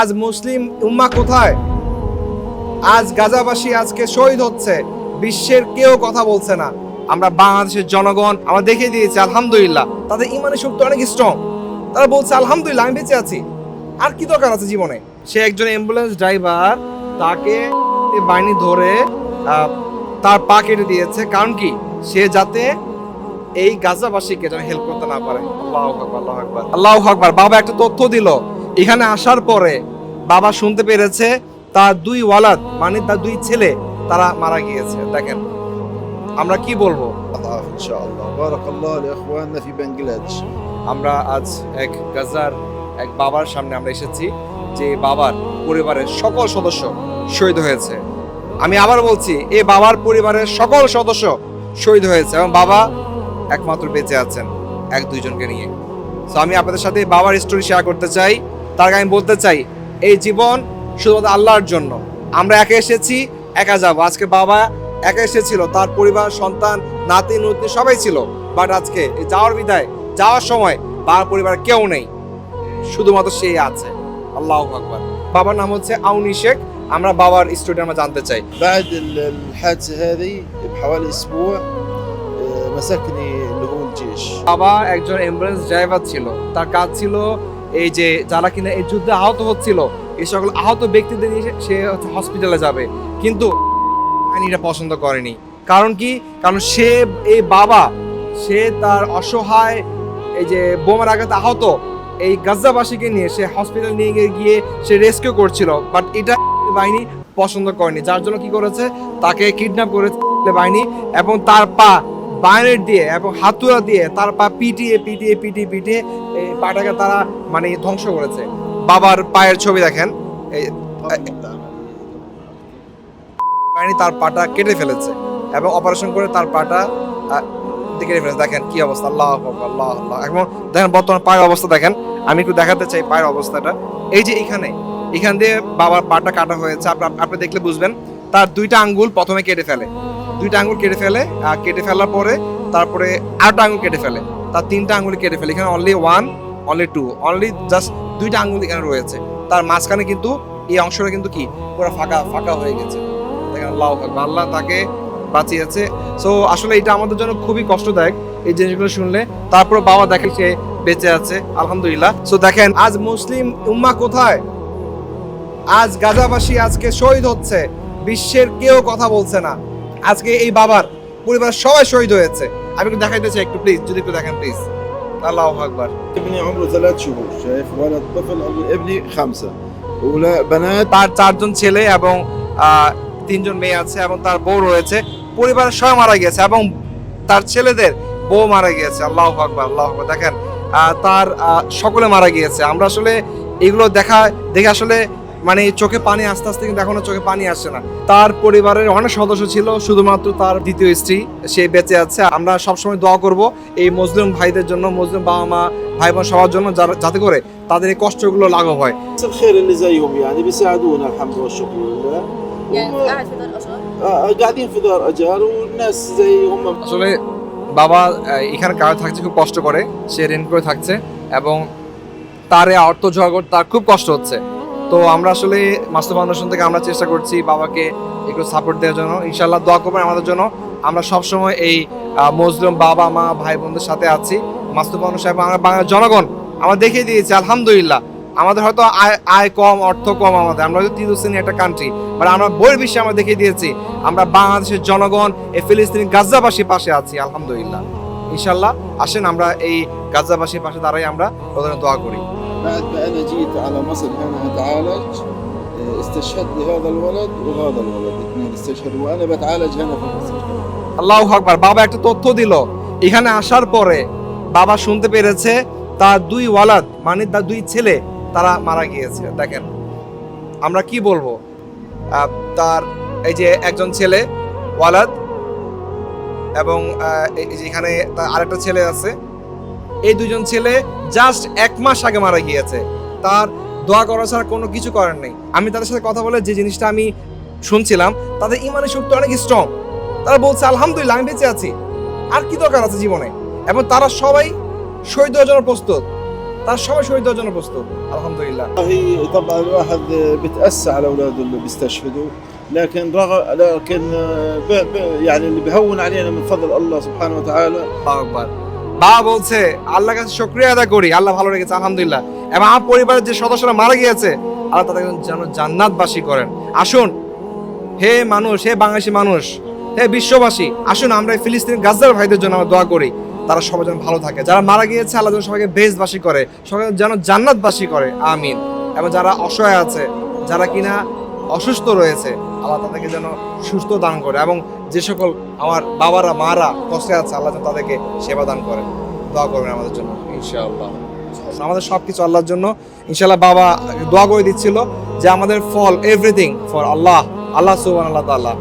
আজ মুসলিম উম্মা কোথায়? আজ গাজাবাসী আজকে শহীদ হচ্ছে। বিশ্বের কেউ কথা বলছে না। আমরা বাংলাদেশের জনগণ, আমরা দেখিয়ে দিয়েছি, আলহামদুলিল্লাহ। তাদের ইমানের শক্তি অনেক স্ট্রং তারা বলছে, আলহামদুলিল্লাহ, আমি বেঁচে আছি। আর কি দরকার আছে জীবনে? সে একজন অ্যাম্বুলেন্স ড্রাইভার তাকে বাহিনী ধরে তার পা কেটে দিয়েছে। কারণ কি? সে যাতে এই গাজাবাসীকে যেন হেল্প করতে না পারে। আল্লাহ আকবার আল্লাহ আকবার। আল্লাহ আকবার। বাবা একটা তথ্য দিল। এখানে আসার পরে বাবা শুনতে পেরেছে তার দুই ওয়ালাদ মানে তার দুই ছেলে তারা মারা গিয়েছে। দেখেন আমরা কি বলব? আমরা আজ এক গাজার এক বাবার সামনে আমরা এসেছি যে বাবার পরিবারের সকল সদস্য শহীদ হয়েছে। আমি আবার বলছি এ বাবার পরিবারের সকল সদস্য শহীদ হয়েছে এবং বাবা একমাত্র বেঁচে আছেন এক দুইজনকে নিয়ে। তো আমি আপনাদের সাথে বাবার স্টোরি শেয়ার করতে চাই। তার আগে আমি বলতে চাই এই জীবন শুধুমাত্র আল্লাহর জন্য আমরা একা এসেছি একা যাব আজকে বাবা একা এসেছিল তার পরিবার সন্তান নাতি নতি সবাই ছিল বাট আজকে এই যাওয়ার বিদায় যাওয়ার সময় বাবার পরিবার কেউ নেই শুধুমাত্র সেই আছে আল্লাহ আকবার বাবার নাম হচ্ছে আউনি শেখ আমরা বাবার স্টোরি আমরা জানতে চাই بعد ال- الحادثة هذه بحوالي أسبوع آه، مسكني اللي هو الجيش বাবা একজন অ্যাম্বুলেন্স ড্রাইভার ছিল তার কাজ ছিল এই যে যারা কিনা এই যুদ্ধে আহত হচ্ছিল, এই সকল আহত ব্যক্তিদের নিয়ে সে হচ্ছে হসপিটালে যাবে। কিন্তু বাহিনীরা পছন্দ করেনি। কারণ কি? কারণ সে, এই বাবা, সে তার অসহায়, এই যে বোমার আঘাত আহত, এই গাজাবাসীকে নিয়ে সে হসপিটাল নিয়ে গিয়ে সে রেস্কিউ করছিল। বাট এটা বাহিনী পছন্দ করেনি। যার জন্য কি করেছে? তাকে কিডন্যাপ করেছে বাহিনী এবং তার পা বায়নেট দিয়ে এবং হাতুড়া দিয়ে তার পা পিটিয়ে পিটিয়ে পিটিয়ে পিটিয়ে এই পাটাকে তারা মানে ধ্বংস করেছে। বাবার পায়ের ছবি দেখেন। এই তার পাটা কেটে ফেলেছে এবং অপারেশন করে তার পাটা কেটে ফেলেছে। দেখেন কি অবস্থা। আল্লাহ আল্লাহ আল্লাহ এখন দেখেন বর্তমান পায়ের অবস্থা দেখেন। আমি একটু দেখাতে চাই পায়ের অবস্থাটা। এই যে এখানে, এখান দিয়ে বাবার পাটা কাটা হয়েছে। আপনি দেখলে বুঝবেন, তার দুইটা আঙ্গুল প্রথমে কেটে ফেলে। দুইটা আঙ্গুল কেটে ফেলে কেটে ফেলার পরে তারপরে আটটা আঙুল কেটে ফেলে। তার তিনটা আঙুল কেটে ফেলে। এখানে only one only two only just দুইটা আঙ্গুল এখানে রয়েছে। তার মাঝখানে কিন্তু এই অংশটা কিন্তু কি? পুরো ফাঁকা ফাঁকা হয়ে গেছে। আল্লাহ তাকে বাঁচিয়েছে। সো আসলে এটা আমাদের জন্য খুবই কষ্টদায়ক এই জিনিসগুলো শুনলে। তারপর বাবা দেখে সে বেঁচে আছে, আলহামদুলিল্লাহ। সো দেখেন, আজ মুসলিম উম্মা কোথায়? আজ গাজাবাসী আজকে শহীদ হচ্ছে। বিশ্বের কেউ কথা বলছে না। আজকে এই বাবার পরিবার সবাই শহীদ হয়েছে আমি একটু দেখাইতে চাই একটু প্লিজ যদি একটু দেখেন প্লিজ আল্লাহ আকবার ابني عمره ثلاث شهور شايف ولد طفل ابني خمسة ولا بنات তার চারজন ছেলে এবং আহ, তিনজন মেয়ে আছে এবং তার বউ রয়েছে পরিবারের সবাই মারা গেছে এবং তার ছেলেদের বউ মারা গিয়েছে আল্লাহ আকবার আল্লাহ আকবার দেখেন আহ, তার আহ, সকলে মারা গিয়েছে আমরা আসলে এগুলো দেখা দেখে আসলে মানে চোখে পানি আস্তে আস্তে কিন্তু এখনও চোখে পানি আসছে না। তার পরিবারের অনেক সদস্য ছিল শুধুমাত্র তার দ্বিতীয় স্ত্রী সে বেঁচে আছে। আমরা সবসময় দোয়া করব এই মুসলিম ভাইদের জন্য মুসলিম বাবা মা ভাই বোন সবার জন্য যারা যাতে করে তাদের এই কষ্টগুলো লাঘব হয়। আসলে বাবা এখানে কাজ থাকছে খুব কষ্ট করে সে রেন্ট করে থাকছে এবং তার অর্থ জগৎ তার খুব কষ্ট হচ্ছে। তো আমরা আসলে মাস্টার ফাউন্ডেশন থেকে আমরা চেষ্টা করছি বাবাকে একটু সাপোর্ট দেওয়ার জন্য। ইনশাল্লাহ দোয়া করবেন আমাদের জন্য। আমরা সবসময় এই মজলুম বাবা, মা ভাই বোনদের সাথে আছি। মাস্টার ফাউন্ডেশন এবং আমরা বাংলার জনগণ, আমরা দেখিয়ে দিয়েছি, আলহামদুলিল্লাহ। আমাদের হয়তো আয় আয় কম, অর্থ কম আমাদের। আমরা হয়তো তৃতীয় শ্রেণি একটা কান্ট্রি বাট আমরা বইয়ের বিশ্বে আমরা দেখিয়ে দিয়েছি। আমরা বাংলাদেশের জনগণ, এই ফিলিস্তিনি গাজাবাসীর পাশে আছি, আলহামদুলিল্লাহ। ইনশাল্লাহ আসেন আমরা এই গাজাবাসীর পাশে দাঁড়াই আমরা। জন্য দোয়া করি। بعد ما انا جيت على مصر هنا اتعالج آه، استشهد لي هذا الولد وهذا الولد اثنين استشهدوا وانا بتعالج هنا في مصر আল্লাহ আকবার বাবা একটা তথ্য দিল এখানে আসার পরে বাবা শুনতে পেরেছে তার দুই ওয়ালাদ মানে তার দুই ছেলে তারা মারা গিয়েছে দেখেন আমরা কি বলবো আহ, তার এই যে একজন ছেলে ওয়ালাদ এবং আহ, এই যে এখানে তার আরেকটা ছেলে আছে এই দুজন ছেলে জাস্ট এক মাস আগে মারা গিয়েছে তার দোয়া করা ছাড়া কোনো কিছু করার নেই আমি তাদের সাথে কথা বলে যে জিনিসটা আমি শুনছিলাম তাদের ইমানের শক্তি অনেক স্ট্রং তারা বলছে আলহামদুলিল্লাহ আমি বেঁচে আছি আর কি দরকার আছে জীবনে এবং তারা সবাই শহীদ হওয়ার জন্য প্রস্তুত তার সবাই শহীদ হওয়ার জন্য প্রস্তুত আলহামদুলিল্লাহ والله طبعا الواحد بتأسى على اولاده اللي بيستشهدوا لكن رغ... لكن ب... ب... يعني اللي بهون علينا من فضل الله سبحانه وتعالى আল্লাহু আকবার বাবা বলছে আল্লাহ কাছে শুকরিয়া আদা করি, আল্লাহ ভালো রেখেছে, আলহামদুলিল্লাহ। এবং আমার পরিবারের যে সদস্যরা মারা গিয়েছে, আল্লাহ তাদের যেন জান্নাতবাসী করেন। আসুন, হে মানুষ, হে বাংলাদেশি মানুষ, হে বিশ্ববাসী, আসুন আমরা ফিলিস্তিন গাজার ভাইদের জন্য আমরা দোয়া করি, তারা সবাই যেন ভালো থাকে। যারা মারা গিয়েছে, আল্লাহ যেন সবাইকে বেশবাসী করে সবাই যেন জান্নাতবাসী করে। আমিন। এবং যারা অসহায় আছে, যারা কিনা অসুস্থ রয়েছে আল্লাহ তাদেরকে যেন সুস্থ দান করে এবং যে সকল আমার বাবারা মারা কষ্টে আছে আল্লাহ যেন তাদেরকে সেবা দান করে। দোয়া করবেন আমাদের জন্য। ইনশাআল্লাহ। আমাদের সব কিছু আল্লাহর জন্য। ইনশাআল্লাহ বাবা দোয়া করে দিচ্ছিল যে আমাদের ফল এভরিথিং ফর আল্লাহ আল্লাহ সুবান আল্লাহ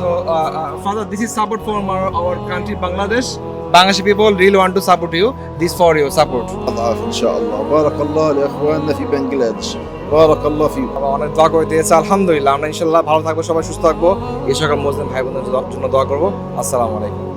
So, uh, uh, Father, this is support from our, our country, Bangladesh. Bangladeshi people really want to support you. This for your support. Allah, inshallah. Barakallah li akhwana fi Bangladesh. বারাকাল্লাহ ফি অনেক দোয়া করে দিয়েছে আলহামদুলিল্লাহ আমরা ইনশাল্লাহ ভালো থাকব সবাই সুস্থ থাকব এই সকল মুসলিম ভাই বোনদের জন্য দোয়া করব আসসালামু আলাইকুম